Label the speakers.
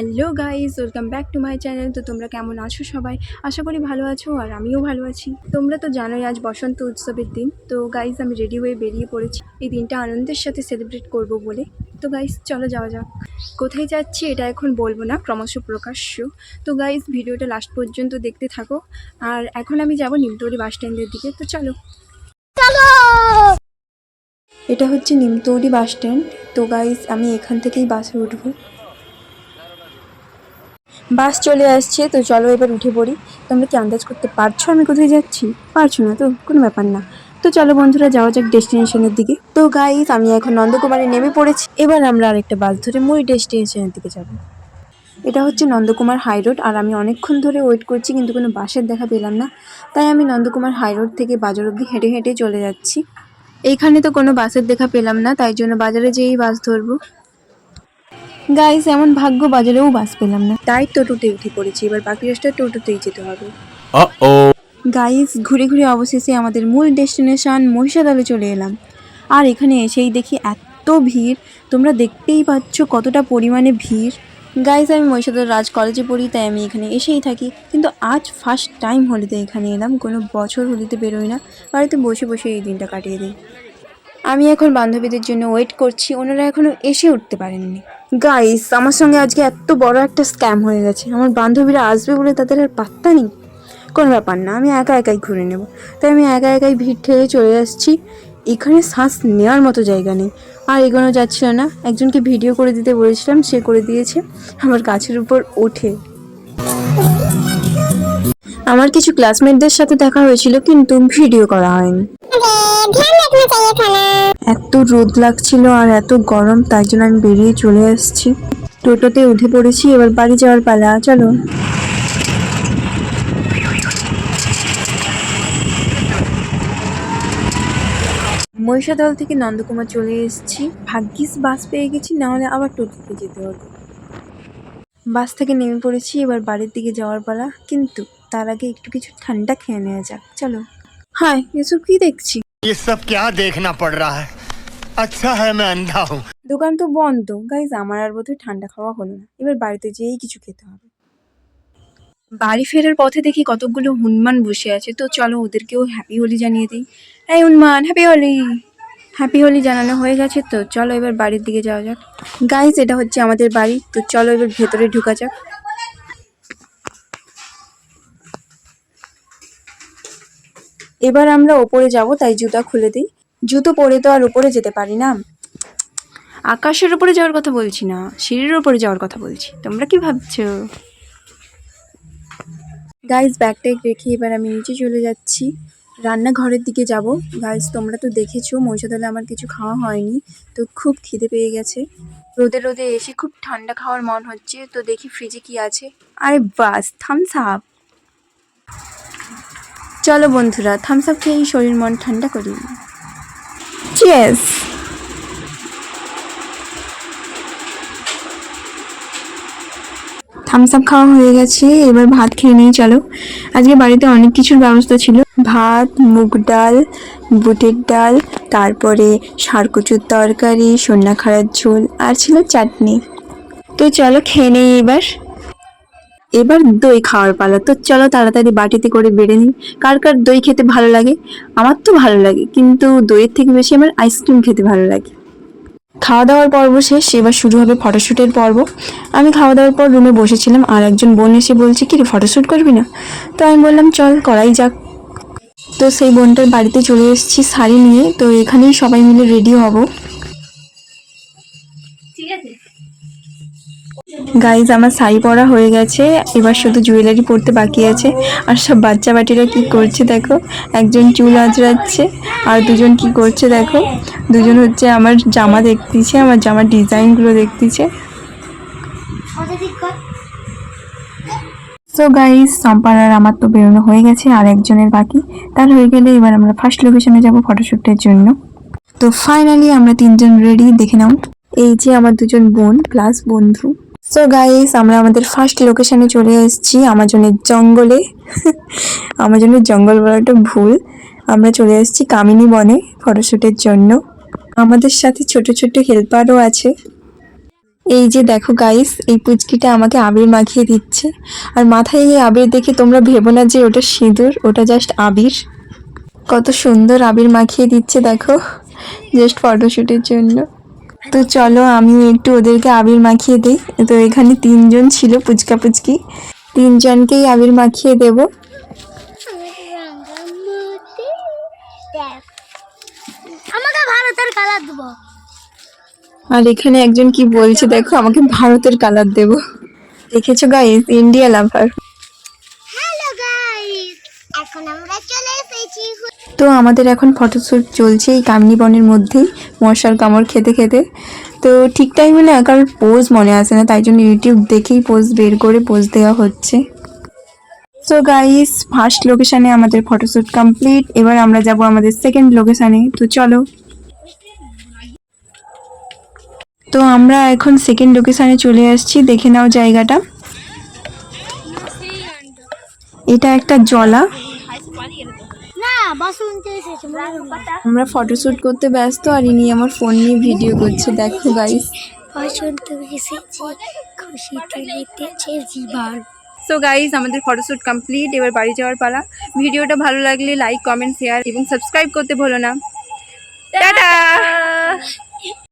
Speaker 1: Hello guys welcome back to my channel. তো তোমরা কেমন আছো সবাই? আশা করি ভালো আছো আর আমিও ভালো আছি। তোমরা তো জানোই আজ বসন্ত উৎসবের দিন। তো গাইজ আমি রেডি হয়ে বেরিয়ে পড়েছি। এই দিনটা আনন্দের সাথে সেলিব্রেট করব বলে। তো গাইজ চলো যাওয়া যাক। কোথায় যাচ্ছি এটা এখন বলব না ক্রমশ প্রকাশ্য। তো গাইজ ভিডিওটা লাস্ট পর্যন্ত দেখতে থাকো। আর এখন আমি যাব নিমতৌড়ি বাস স্ট্যান্ডের দিকে। তো চলো। এটা হচ্ছে নিমতৌড়ি বাস স্ট্যান্ড। তো গাইজ আমি এখান থেকেই বাসে উঠবো। বাস চলে আসছে, তো চলো এবার উঠে পড়ি। তোমরা কি আন্দাজ করতে পারছ আমি কোথায় যাচ্ছি? পারছ না তো, কোনো ব্যাপার না। তো চলো বন্ধুরা, যাওয়া যাক ডেস্টিনেশনের দিকে। তো গাইস আমি এখন নন্দকুমারে নেমে পড়েছি। এবার আমরা আরেকটা বাস ধরে মই ডেস্টিনেশনের দিকে যাব। এটা হচ্ছে নন্দকুমার হাই রোড, আর আমি অনেকক্ষণ ধরে ওয়েট করছি, কিন্তু কোনো বাসের দেখা পেলাম না। তাই আমি নন্দকুমার হাই রোড থেকে বাজার অব্দি হেঁটে হেঁটে চলে যাচ্ছি। এইখানে তো কোনো বাসের দেখা পেলাম না, তাই জন্য বাজারে যেয়েই বাস ধরবো। গাইস এমন ভাগ্য বাজারেও বাস পেলাম না। তাই টোটোতে উঠে পড়েছি এবার বাকি রাস্তা টোটোতেই যেতে হবে. গাইস ঘুরে ঘুরে অবশেষে আমাদের মূল ডেস্টিনেশন মহিষাদলে চলে এলাম। আর এখানে এসেই দেখি এত ভিড় তোমরা দেখতেই পাচ্ছ কতটা পরিমাণে ভিড়। গাইস আমি মহিষাদল রাজ কলেজে পড়ি তাই আমি এখানে এসেই থাকি। কিন্তু আজ ফার্স্ট টাইম হোলিতে এখানে এলাম কোনো বছর হোলিতে বেরোই না বাড়িতে বসে বসে এই দিনটা কাটিয়ে দিই। আমি এখন বান্ধবীদের জন্য ওয়েট করছি। ওনারা এখনও এসে উঠতে পারেননি। গাইস আমার সঙ্গে আজকে এত বড় একটা স্ক্যাম হয়ে গেছে। আমার বান্ধবীরা আসবে বলে তাদের আর পাত্তা নেই। কোনো ব্যাপার না, আমি একা একাই ঘুরে নেব। তাই আমি একা একাই ভিড় ঠেলে চলে আসছি। এখানে শ্বাস নেওয়ার মতো জায়গা নেই। আর এগোনো যাচ্ছিল না। একজনকে ভিডিও করে দিতে বলেছিলাম, সে করে দিয়েছে। আমার গাছের উপর ওঠে। আমার কিছু ক্লাসমেটদের সাথে দেখা হয়েছিল, কিন্তু ভিডিও করা হয়নি। এত রোদ লাগছিল আর এত গরম, তাই জন্য আমি বেরিয়ে চলে আসছি। টোটোতে উঠে পড়েছি, এবার বাড়ি যাওয়ার পালা, চলো। মহিষাদল থেকে নন্দকুমার চলে এসেছি। ভাগ্যিস বাস পেয়ে গেছি নাহলে আবার টোটোতে যেতে হতো। বাস থেকে নেমে পড়েছি, এবার বাড়ির দিকে যাওয়ার পালা, কিন্তু তার আগে একটু কিছু ঠান্ডা খেয়ে নেওয়া যাক, চলো। হাই এসব কি দেখছি?
Speaker 2: ये सब क्या देखना पड़ रहा है अच्छा है मैं अंधा हूँ
Speaker 1: দোকান তো বন্ধ গাইজ আমার আর বোধহয় ঠান্ডা খাওয়া হলো না এবার বাড়িতে যেয়েই কিছু খেতে হবে বাড়ি ফেরার পথে দেখি কতগুলো হনুমান বসে আছে তো চলো ওদেরকেও হ্যাপি হোলি জানিয়ে দিই এই হনুমান হ্যাপি হোলি হ্যাপি হোলি জানানো হয়ে গেছে তো চলো এবার বাড়ির দিকে যাওয়া যাক গাইজ এটা হচ্ছে আমাদের বাড়ি তো চলো এবার ভেতরে ঢুকা যাক এবার আমরা ওপরে যাব তাই জুতা খুলে দিই। জুতো পরে তো আর ওপরে যেতে পারি না। আকাশের উপরে যাওয়ার কথা বলছি না সিঁড়ির উপরে যাওয়ার কথা বলছি। তোমরা কি ভাবছ? গাইজ ব্যাগটা রেখে এবার আমি নিচে চলে যাচ্ছি। রান্নাঘরের দিকে যাব। গাইজ তোমরা তো দেখেছ মহিষাদলে আমার কিছু খাওয়া হয়নি তো খুব খিদে পেয়ে গেছে। রোদে রোদে এসে খুব ঠান্ডা খাওয়ার মন হচ্ছে তো দেখি ফ্রিজে কি আছে। আরে বাস থামস আপ চলো বন্ধুরা থামস আপ খেয়েই শরীর মন ঠান্ডা করি। চিয়ার্স থামস আপ খাওয়া হয়ে গেছে, এবার ভাত খেয়ে নিয়ে চলো। আজকে বাড়িতে অনেক কিছুর ব্যবস্থা ছিল। ভাত, মুগ ডাল, বুটের ডাল, তারপরে সারকুচুর তরকারি সন্না খাড়ার ঝোল, আর ছিল চাটনি। তো চলো খেয়ে নেই এবার। এবার দই খাওয়ার পালা। তো চলো তাড়াতাড়ি বাটিতে করে বেড়ে নিই। কার কার দই খেতে ভালো লাগে? আমার তো ভালো লাগে কিন্তু দইয়ের থেকে বেশি আমার আইসক্রিম খেতে ভালো লাগে। খাওয়া দাওয়ার পর্ব শেষ এবার শুরু হবে ফটোশ্যুটের পর্ব। আমি খাওয়া দাওয়ার পর রুমে বসেছিলাম আর একজন বোন এসে বলছে কি রে ফটোশ্যুট করবি না? তো আমি বললাম চল করাই যাক। তো সেই বোনটার বাড়িতে চলে এসেছি শাড়ি নিয়ে। তো এখানেই সবাই মিলে রেডি হব। গাইজ আমার শাড়ি পরা হয়ে গেছে। এবার শুধু জুয়েলারি পরতে বাকি আছে। আর সব বাচ্চা বাটিরা কি করছে দেখো? একজন চুল আঁচড়াচ্ছে, আর দুজন কি করছে দেখো? দুজন হচ্ছে আমার জামা দেখতেছে, আমার জামার ডিজাইনগুলো দেখতেছে। সো গাইজ সম্পার আর আমার তো বেরোনো হয়ে গেছে, আর একজনের বাকি। তার হয়ে গেলে এবার আমরা ফার্স্ট লোকেশনে যাব ফটোশ্যুটের জন্য। তো ফাইনালি আমরা তিনজন রেডি দেখে নাও। এই যে আমার দুজন বোন প্লাস বন্ধু। সো গাইস আমরা আমাদের ফার্স্ট লোকেশনে চলে এসেছি, আমাজনের জঙ্গলে। আমাজনের জঙ্গল বলাটা ভুল। আমরা চলে এসেছি কামিনী বনে ফটোশ্যুটের জন্য। আমাদের সাথে ছোট ছোট হেল্পারও আছে। এই যে দেখো গাইস এই পুচকিটা আমাকে আবির মাখিয়ে দিচ্ছে। আর মাথায় এই আবির দেখে তোমরা ভেবো না যে ওটা সিঁদুর, ওটা জাস্ট আবির। কত সুন্দর আবির মাখিয়ে দিচ্ছে দেখো জাস্ট ফটোশ্যুটের জন্য। তো চলো আমিও একটু ওদেরকে আবির মাখিয়ে দিই। তো এখানে তিনজন ছিল পুচকা পুচকি। তিনজনকেই আবির মাখিয়ে দেবো।
Speaker 3: আমাকে ভারতের কালার দেবো।
Speaker 1: আর এখানে একজন কি বলছে দেখো আমাকে ভারতের কালার দেবো। দেখেছ guys India lover
Speaker 3: hello guys এখন আমরা
Speaker 1: তো আমাদের এখন ফটোশ্যুট চলছে এই কামিনী বনের মধ্যেই, মশার কামড় খেতে খেতে। তো ঠিক টাইমে না কারোর পোজ মনে আসে না, তাই জন্য ইউটিউব দেখেই পোজ বের করে পোজ দেওয়া হচ্ছে। তো গাইস ফার্স্ট লোকেশানে আমাদের ফটোশ্যুট কমপ্লিট এবার আমরা যাব আমাদের সেকেন্ড লোকেশানে তো চলো। তো আমরা এখন সেকেন্ড লোকেশানে চলে আসছি, দেখে নাও জায়গাটা। এটা একটা জলা। আমরা ফটোশ্যুট করতে ব্যস্ত আর ইনি আমার ফোন নিয়ে ভিডিও করছে দেখো গাইস
Speaker 3: বসন্ত এসেছে খুশিতে মেতেছে জীবন
Speaker 1: সো গাইজ আমাদের ফটোশ্যুট কমপ্লিট এবার বাড়ি যাওয়ার পালা। ভিডিওটা ভালো লাগলে লাইক কমেন্ট শেয়ার এবং সাবস্ক্রাইব করতে ভুলো না। টাটা!